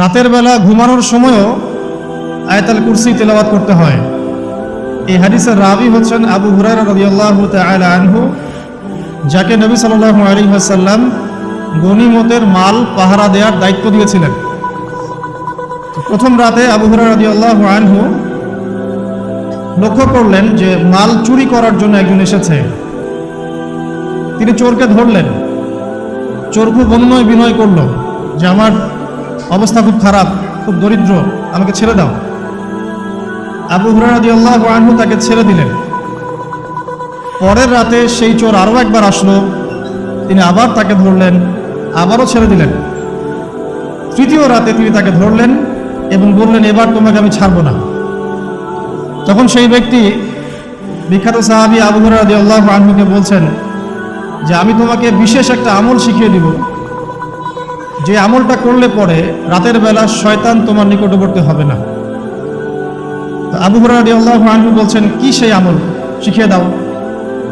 রাতের বেলা ঘুমানোর সময়ও আয়তাল কুরসি তেলাওয়াত করতে হয়। এই হাদিসের রাবি হচ্ছেন আবু হুরায়রা রাদিয়াল্লাহু তাআলা আনহু, যাকে নবী সাল্লাল্লাহু আলাইহি গনিমতের মাল, পাহারা দেওয়ার দায়িত্ব দিয়েছিলেন। প্রথম রাতে আবু হুরায়রা রাদিয়াল্লাহু আনহু লক্ষ্য করলেন যে মাল চুরি করার জন্য একজন এসেছে। তিনি চোরকে ধরলেন। চোর খুব অনুনয় বিনয় করল যে, আমার অবস্থা খুব খারাপ, খুব দরিদ্র, আমাকে ছেড়ে দাও। আবু হুরারাদি আল্লাহ আনহু তাকে ছেড়ে দিলেন। পরের রাতে সেই চোর আরও একবার আসলো, তিনি আবার তাকে ধরলেন, আবারও ছেড়ে দিলেন। তৃতীয় রাতে তিনি তাকে ধরলেন এবং বললেন, এবার তোমাকে আমি ছাড়বো না। তখন সেই ব্যক্তি বিখ্যাত সাহাবি আবু হুরারাদি আল্লাহ আনহুকে বলছেন যে, আমি তোমাকে বিশেষ একটা আমল শিখিয়ে দিব যে আমলটা করলে পরে রাতের বেলা শয়তান তোমার নিকটবর্তী হবে না। আবু হরারি আল্লাহ আনহু বলছেন, কি সেই আমল? শিখিয়ে দাও।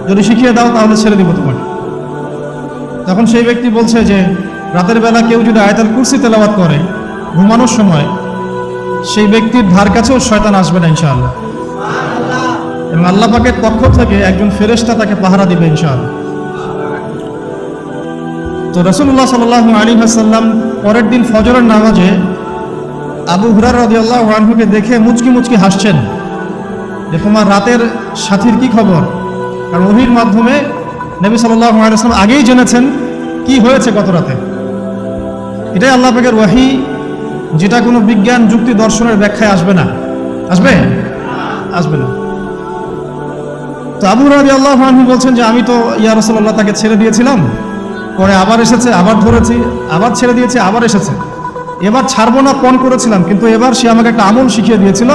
যদি শিখিয়ে দাও তাহলে ছেড়ে দিব তোমাকে। তখন সেই ব্যক্তি বলছে যে, রাতের বেলা কেউ যদি আয়তাল কুরসি তেলাওয়াত করে, ঘুমানোর সময়, সেই ব্যক্তির ধার কাছেও শয়তান আসবে না ইনশাআল্লাহ। এবং আল্লাহ পাকের পক্ষ থেকে একজন ফেরেশতা তাকে পাহারা দিবে ইনশাআল্লাহ। তো রসুল্লাহ সাল আলী হাসাল্লাম পরের দিন ফজরের নামাজে আবু হুরার আল্লাহ আনহুকে দেখে মুচকি মুচকি হাসছেন। যে তোমার রাতের সাথীর কি খবর? কারণ ওহির মাধ্যমে নবী সাল্লাহ আলাইসলাম আগেই জেনেছেন কি হয়েছে গত রাতে। এটাই আল্লাহ পাকের ওয়াহি, যেটা কোনো বিজ্ঞান যুক্তি দর্শনের ব্যাখ্যায় আসবে না। আসবে? আসবে না। তো আবু রাজি আল্লাহ বলছেন যে, আমি তো ইয়া রসল্লাহ তাকে ছেড়ে দিয়েছিলাম। পরে আবার এসেছে, আবার ধরেছি, আবার ছেড়ে দিয়েছি, আবার এসেছে। এবার ছাড়বো না, পণ করেছিলাম, কিন্তু এবার সে আমাকে একটা আমল শিখিয়ে দিয়েছিল।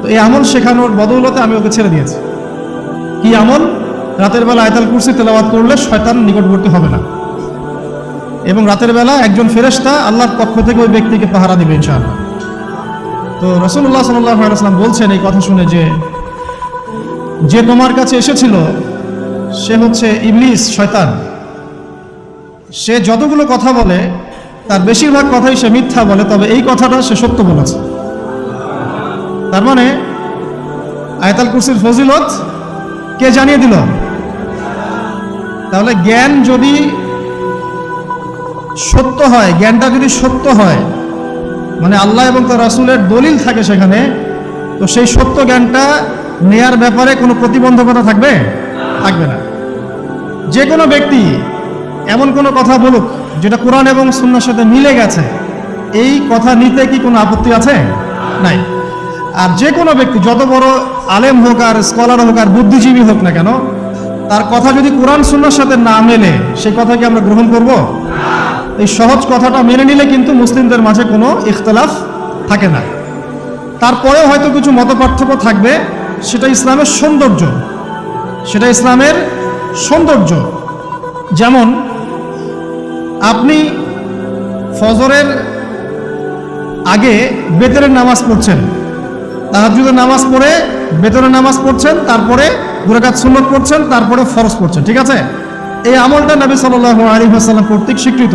তো এই আমল শেখানোর বদৌলতে আমি ওকে ছেড়ে দিয়েছি। কি আমল? রাতের বেলা আয়তাল কুরসি তেলাওয়াত করলে শয়তান নিকটবর্তী হবে না। এবং রাতের বেলা একজন ফেরেশতা আল্লাহর পক্ষ থেকে ওই ব্যক্তিকে পাহারা দিবে, ইনশাআল্লাহ। তো রসুল্লাহ সাল্লাম বলছেন এই কথা শুনে যে যে তোমার কাছে এসেছিল, সে হচ্ছে ইবলিস, শয়তান। সে যতগুলো কথা বলে, তার বেশিরভাগ কথাই সে মিথ্যা বলে, তবে এই কথাটা সে সত্য বলেছে। তার মানে আয়তাল কুরসির ফজিলত কে জানিয়ে দিল? তাহলে জ্ঞান যদি সত্য হয়, জ্ঞানটা যদি সত্য হয় মানে আল্লাহ এবং তার রাসুলের দলিল থাকে সেখানে, তো সেই সত্য জ্ঞানটা নেয়ার ব্যাপারে কোনো প্রতিবন্ধকতা থাকবে? থাকবে না। যে কোনো ব্যক্তি এমন কোনো কথা বলুক যেটা কোরআন এবং সুন্নার সাথে মিলে গেছে। এই কথা নিতে কি কোনো আপত্তি আছে? নাই। আর যে কোনো ব্যক্তি, যত বড় আলেম হোক আর স্কলার হোক আর বুদ্ধিজীবী হোক না কেন, তার কথা যদি কোরআন সুন্নার সাথে না মেলে সেই কথা কি আমরা গ্রহণ করব? এই সহজ কথাটা মেনে নিলে কিন্তু মুসলিমদের মাঝে কোনো ইখতলাফ থাকে না। তারপরেও হয়তো কিছু মতপার্থক্য থাকবে, সেটা ইসলামের সৌন্দর্য। সেটা ইসলামের সৌন্দর্য। যেমন আপনি ফজরের আগে বেতনের নামাজ পড়ছেন তাহাজুদের নামাজ পড়ে বেতনের নামাজ পড়ছেন, তারপরে দুরাকাত সুন্নত পড়ছেন, তারপরে ফরজ পড়ছেন, ঠিক আছে? এই আমলটা নবী সাল আলী কর্তৃক স্বীকৃত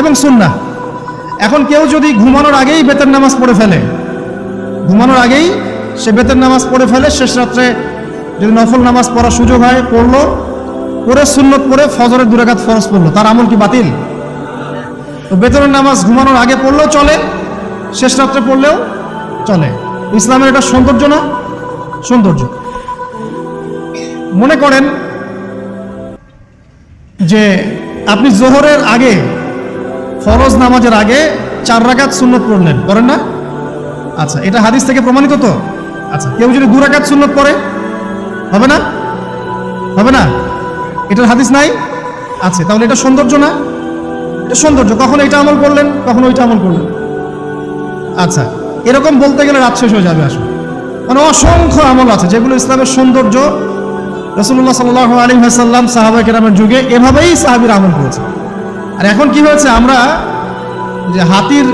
এবং সুন্না এখন কেউ যদি ঘুমানোর আগেই বেতন নামাজ পড়ে ফেলে, ঘুমানোর আগেই সে বেতন নামাজ পড়ে ফেলে, শেষ রাত্রে যদি নফল নামাজ পড়ার সুযোগ হয়, পড়ল পরে সুন্নত পরে ফজরের দুরাকাত ফরজ পড়ল। তার আমল কি বাতিল? তো বেতনের নামাজ ঘুমানোর আগে পড়লেও চলে, শেষ রাত্রে পড়লেও চলে। ইসলামের এটা সৌন্দর্য না? সৌন্দর্য। মনে করেন যে আপনি জোহরের আগে, ফরজ নামাজের আগে চার রাকাত সুন্নত পড়লেন। পড়েন না? আচ্ছা এটা হাদিস থেকে প্রমাণিত তো? আচ্ছা কেউ যদি দু রাকাত সুন্নত পড়ে, হবে না? হবে না? এটার হাদিস নাই? আছে, তাহলে এটা সৌন্দর্য না? এটা সৌন্দর্য। কখন এটা আমল করলেন, কখন ওইটা আমল করলেন। আচ্ছা এরকম বলতে গেলে রাত শেষ হয়ে যাবে আসলে। মানে অসংখ্য আমল আছে, যেগুলো ইসলামের সৌন্দর্য। রসুল্লাহ সাল্লাহ আলী হাসাল্লাম সাহাবা কেরামের যুগে এভাবেই সাহাবির আমল করেছে। আর এখন কি হয়েছে, আমরা যে হাতির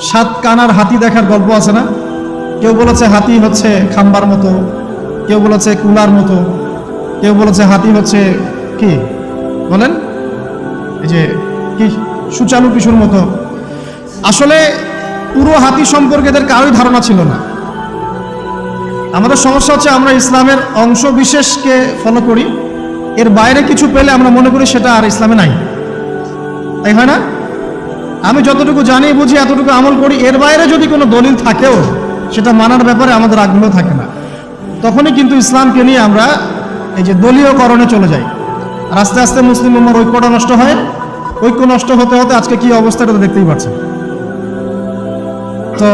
সাত কানার হাতি দেখার গল্প আছে না? কেউ বলেছে হাতি হচ্ছে খাম্বার মতো, কেউ বলেছে কুলার মতো। কেউ বলেছে হাতি হচ্ছে কি? বলেন। এই যে কি সুচালু কিশোর মতো। আসলে পুরো হাতি সম্পর্কে এদের কারোই ধারণা ছিল না। আমাদের সমস্যা হচ্ছে আমরা ইসলামের অংশ বিশেষকে ফলো করি। এর বাইরে কিছু পেলে আমরা মনে করি সেটা আর ইসলামে নাই। তাই হয় না? আমি যতটুকু জানি, বুঝি, এতটুকু আমল করি, এর বাইরে যদি কোনো দলিল থাকেও, সেটা মানার ব্যাপারে আমাদের আগ্রহ থাকে না। তখনই কিন্তু ইসলামকে নিয়ে আমরা এই যে দলীয়করণে চলে যায়। আর আস্তে আস্তে মুসলিম উম্মার ঐক্যটা নষ্ট হয়। ঐক্য নষ্ট হতে হতে আজকে কি অবস্থাটা দেখতেই পাচ্ছেন। তো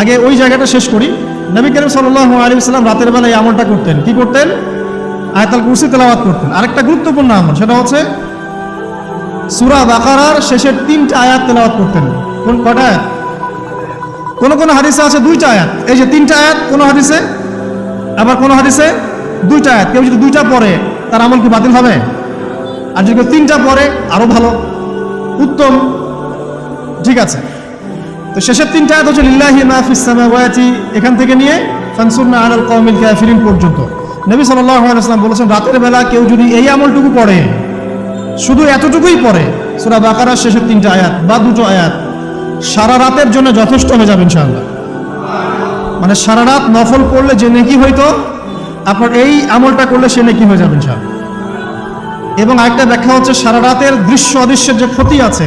আগে ওই জায়গাটা শেষ করি। নবী করিম সাল্লাল্লাহু আলাইহি রাতের বেলা এই আমলটা করতেন। কি করতেন? আয়াতাল কুরসি তেলাওয়াত করতেন। আরেকটা গুরুত্বপূর্ণ আমল, সেটা হচ্ছে সূরা বাকারার শেষের তিনটা আয়াত তেলাওয়াত করতেন। কোন কটা আয়াত? কোন কোন হাদিসে আছে দুইটা আয়াত। এই যে তিনটা আয়াত কোন হাদিসে? আবার কোন হাদিসে দুইটা আয়াত, কেউ যদি দুইটা পড়ে, তার আমল কি বাতিল হবে? আর যদি কেউ তিনটা পড়ে, আরও ভালো। উত্তম। ঠিক আছে। তো শেষের তিনটা আয়াত হচ্ছে, লিল্লাহি মাফিস সামাওয়াতি এখান থেকে নিয়ে, ফানসুরনা আলাল কওমিল কাফিরিন পর্যন্ত। নবী সাল্লাল্লাহু আলাইহি ওয়াসাল্লাম বলেছেন, রাতের বেলা কেউ যদি এই আমলটুকু পড়ে, শুধু এতটুকুই পড়ে সূরা বাকারার শেষের তিনটা আয়াত বা দুটো আয়াত, সারা রাতের জন্য যথেষ্ট হয়ে যাবে ইনশাআল্লাহ। মানে সারা রাত নফল করলে যে নেকি হইতো, আপনার এই আমলটা করলে সে নেকি হয়ে যাবে, ইনশাআল্লাহ। এবং আরেকটা ব্যাখ্যা হচ্ছে, সারা রাতের দৃশ্য অদৃশ্যের যে ক্ষতি আছে